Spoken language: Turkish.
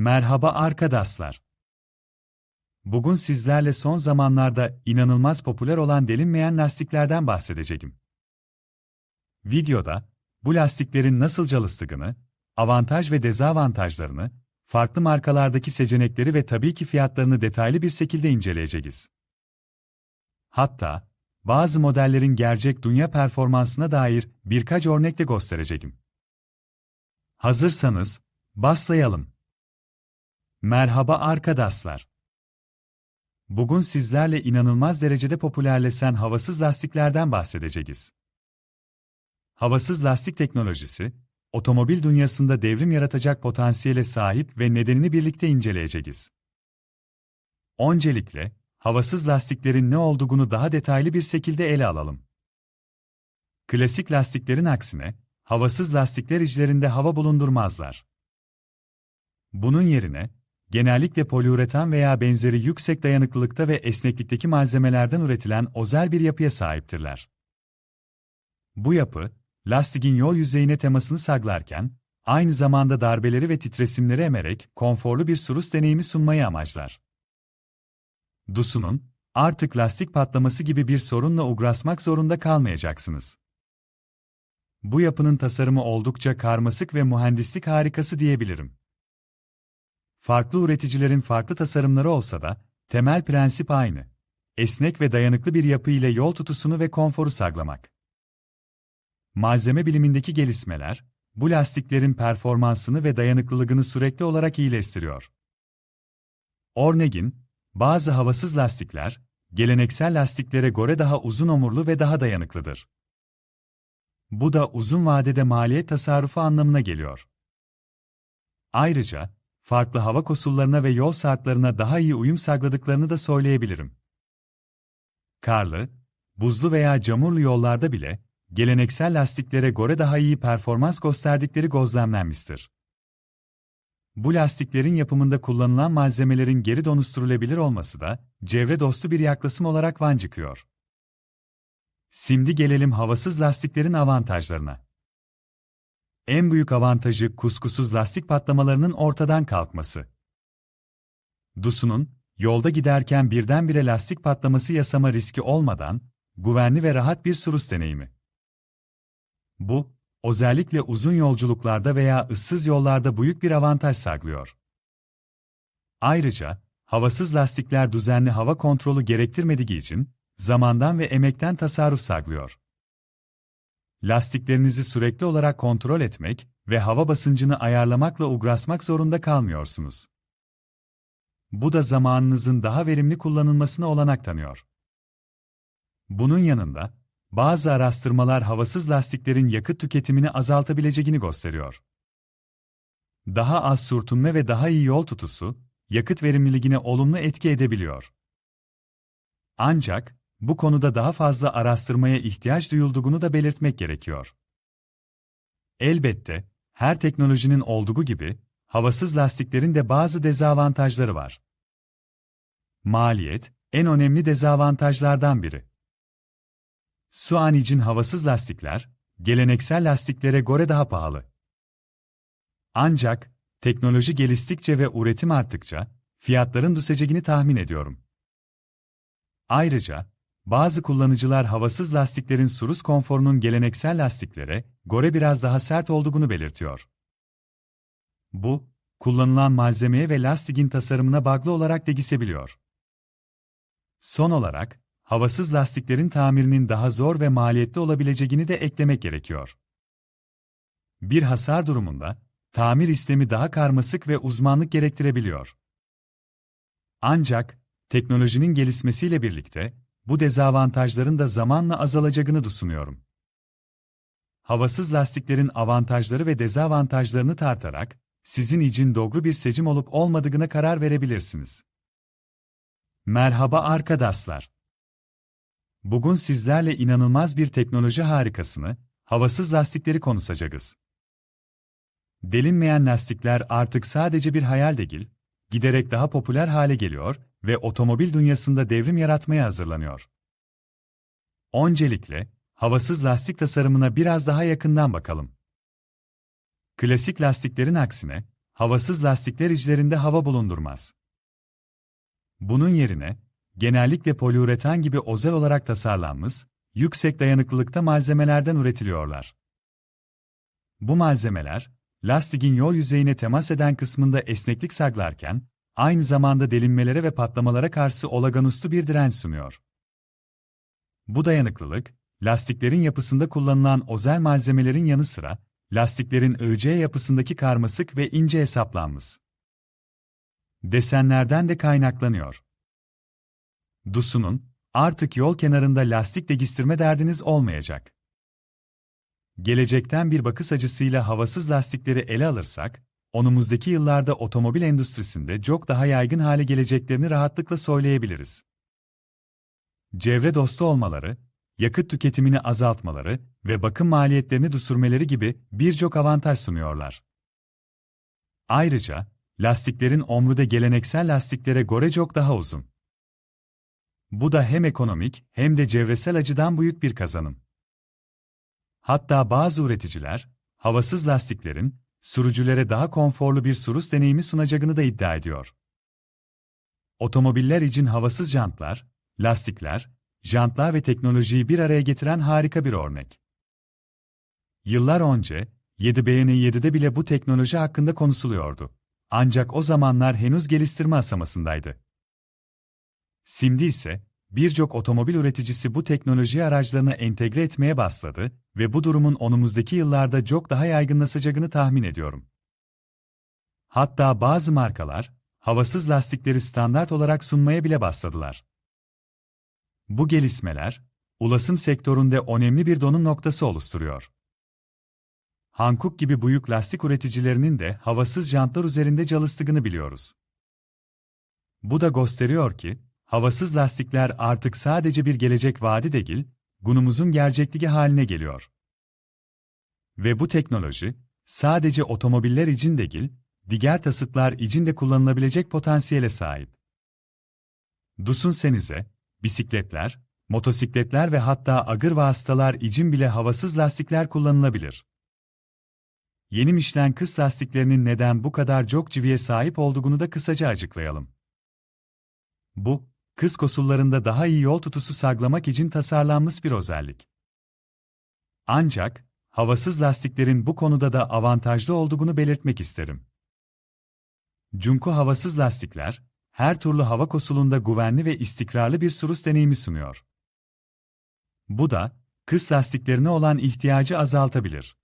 Merhaba arkadaşlar. Bugün sizlerle son zamanlarda inanılmaz popüler olan delinmeyen lastiklerden bahsedeceğim. Videoda, bu lastiklerin nasıl çalıştığını, avantaj ve dezavantajlarını, farklı markalardaki seçenekleri ve tabii ki fiyatlarını detaylı bir şekilde inceleyeceğiz. Hatta, bazı modellerin gerçek dünya performansına dair birkaç örnek de göstereceğim. Hazırsanız, başlayalım. Merhaba arkadaşlar. Bugün sizlerle inanılmaz derecede popülerleşen havasız lastiklerden bahsedeceğiz. Havasız lastik teknolojisi, otomobil dünyasında devrim yaratacak potansiyele sahip ve nedenini birlikte inceleyeceğiz. Öncelikle, havasız lastiklerin ne olduğunu daha detaylı bir şekilde ele alalım. Klasik lastiklerin aksine, havasız lastikler içlerinde hava bulundurmazlar. Bunun yerine, genellikle poliüretan veya benzeri yüksek dayanıklılıkta ve esneklikteki malzemelerden üretilen özel bir yapıya sahiptirler. Bu yapı, lastiğin yol yüzeyine temasını saklarken, aynı zamanda darbeleri ve titresimleri emerek konforlu bir sürüş deneyimi sunmayı amaçlar. DUS'unun, artık lastik patlaması gibi bir sorunla uğraşmak zorunda kalmayacaksınız. Bu yapının tasarımı oldukça karmaşık ve mühendislik harikası diyebilirim. Farklı üreticilerin farklı tasarımları olsa da, temel prensip aynı. Esnek ve dayanıklı bir yapı ile yol tutusunu ve konforu sağlamak. Malzeme bilimindeki gelişmeler, bu lastiklerin performansını ve dayanıklılığını sürekli olarak iyileştiriyor. Örneğin, bazı havasız lastikler, geleneksel lastiklere göre daha uzun omurlu ve daha dayanıklıdır. Bu da uzun vadede maliyet tasarrufu anlamına geliyor. Ayrıca, farklı hava koşullarına ve yol saatlerine daha iyi uyum sağladıklarını da söyleyebilirim. Karlı, buzlu veya camurlu yollarda bile, geleneksel lastiklere göre daha iyi performans gösterdikleri gözlemlenmiştir. Bu lastiklerin yapımında kullanılan malzemelerin geri dönüştürülebilir olması da, çevre dostu bir yaklaşım olarak van çıkıyor. Şimdi gelelim havasız lastiklerin avantajlarına. En büyük avantajı kuskusuz lastik patlamalarının ortadan kalkması. DUS'unun, yolda giderken birdenbire lastik patlaması yasama riski olmadan, güvenli ve rahat bir sürüş deneyimi. Bu, özellikle uzun yolculuklarda veya ıssız yollarda büyük bir avantaj sağlıyor. Ayrıca, havasız lastikler düzenli hava kontrolü gerektirmediği için, zamandan ve emekten tasarruf sağlıyor. Lastiklerinizi sürekli olarak kontrol etmek ve hava basıncını ayarlamakla uğraşmak zorunda kalmıyorsunuz. Bu da zamanınızın daha verimli kullanılmasına olanak tanıyor. Bunun yanında, bazı araştırmalar havasız lastiklerin yakıt tüketimini azaltabileceğini gösteriyor. Daha az sürtünme ve daha iyi yol tutusu, yakıt verimliliğine olumlu etki edebiliyor. Ancak, bu konuda daha fazla araştırmaya ihtiyaç duyulduğunu da belirtmek gerekiyor. Elbette, her teknolojinin olduğu gibi, havasız lastiklerin de bazı dezavantajları var. Maliyet, en önemli dezavantajlardan biri. Su an havasız lastikler, geleneksel lastiklere göre daha pahalı. Ancak, teknoloji geliştikçe ve üretim arttıkça, fiyatların düşeceğini tahmin ediyorum. Ayrıca, bazı kullanıcılar havasız lastiklerin sürüş konforunun geleneksel lastiklere göre biraz daha sert olduğunu belirtiyor. Bu, kullanılan malzemeye ve lastiğin tasarımına bağlı olarak değişebiliyor. Son olarak, havasız lastiklerin tamirinin daha zor ve maliyetli olabileceğini de eklemek gerekiyor. Bir hasar durumunda, tamir işlemi daha karmaşık ve uzmanlık gerektirebiliyor. Ancak, teknolojinin gelişmesiyle birlikte, bu dezavantajların da zamanla azalacağını düşünüyorum. Havasız lastiklerin avantajları ve dezavantajlarını tartarak, sizin için doğru bir seçim olup olmadığına karar verebilirsiniz. Merhaba arkadaşlar. Bugün sizlerle inanılmaz bir teknoloji harikasını, havasız lastikleri konuşacağız. Delinmeyen lastikler artık sadece bir hayal değil, giderek daha popüler hale geliyor ve otomobil dünyasında devrim yaratmaya hazırlanıyor. Öncelikle, havasız lastik tasarımına biraz daha yakından bakalım. Klasik lastiklerin aksine, havasız lastikler içlerinde hava bulundurmaz. Bunun yerine, genellikle poliüretan gibi özel olarak tasarlanmış, yüksek dayanıklılıkta malzemelerden üretiliyorlar. Bu malzemeler, lastiğin yol yüzeyine temas eden kısmında esneklik saklarken, aynı zamanda delinmelere ve patlamalara karşı olaganüstü bir direnç sunuyor. Bu dayanıklılık, lastiklerin yapısında kullanılan özel malzemelerin yanı sıra, lastiklerin ÖC yapısındaki karmasık ve ince hesaplanmış desenlerden de kaynaklanıyor. DUS'unun, artık yol kenarında lastik degistirme derdiniz olmayacak. Gelecekten bir bakış açısıyla havasız lastikleri ele alırsak, önümüzdeki yıllarda otomobil endüstrisinde çok daha yaygın hale geleceklerini rahatlıkla söyleyebiliriz. Çevre dostu olmaları, yakıt tüketimini azaltmaları ve bakım maliyetlerini düşürmeleri gibi birçok avantaj sunuyorlar. Ayrıca, lastiklerin omruda geleneksel lastiklere göre çok daha uzun. Bu da hem ekonomik hem de çevresel açıdan büyük bir kazanım. Hatta bazı üreticiler, havasız lastiklerin, sürücülere daha konforlu bir sürüş deneyimi sunacağını da iddia ediyor. Otomobiller için havasız jantlar, lastikler, jantlar ve teknolojiyi bir araya getiren harika bir örnek. Yıllar önce, 7BN7'de bile bu teknoloji hakkında konuşuluyordu. Ancak o zamanlar henüz geliştirme aşamasındaydı. Şimdi ise, birçok otomobil üreticisi bu teknoloji araçlarına entegre etmeye başladı ve bu durumun önümüzdeki yıllarda çok daha yaygınlaşacağını tahmin ediyorum. Hatta bazı markalar, havasız lastikleri standart olarak sunmaya bile başladılar. Bu gelişmeler, ulaşım sektöründe önemli bir donum noktası oluşturuyor. Hankook gibi büyük lastik üreticilerinin de havasız jantlar üzerinde çalıştığını biliyoruz. Bu da gösteriyor ki, havasız lastikler artık sadece bir gelecek vaadi değil, günümüzün gerçekliği haline geliyor. Ve bu teknoloji, sadece otomobiller için değil, diğer tasıtlar için de kullanılabilecek potansiyele sahip. Düşünsenize, bisikletler, motosikletler ve hatta agır vasıtalar için bile havasız lastikler kullanılabilir. Yeni Michelin kız lastiklerinin neden bu kadar çok civiye sahip olduğunu da kısaca açıklayalım. Bu, kız koşullarında daha iyi yol tutusu sağlamak için tasarlanmış bir özellik. Ancak, havasız lastiklerin bu konuda da avantajlı olduğunu belirtmek isterim. Çünkü havasız lastikler, her türlü hava koşulunda güvenli ve istikrarlı bir sürüş deneyimi sunuyor. Bu da, kız lastiklerine olan ihtiyacı azaltabilir.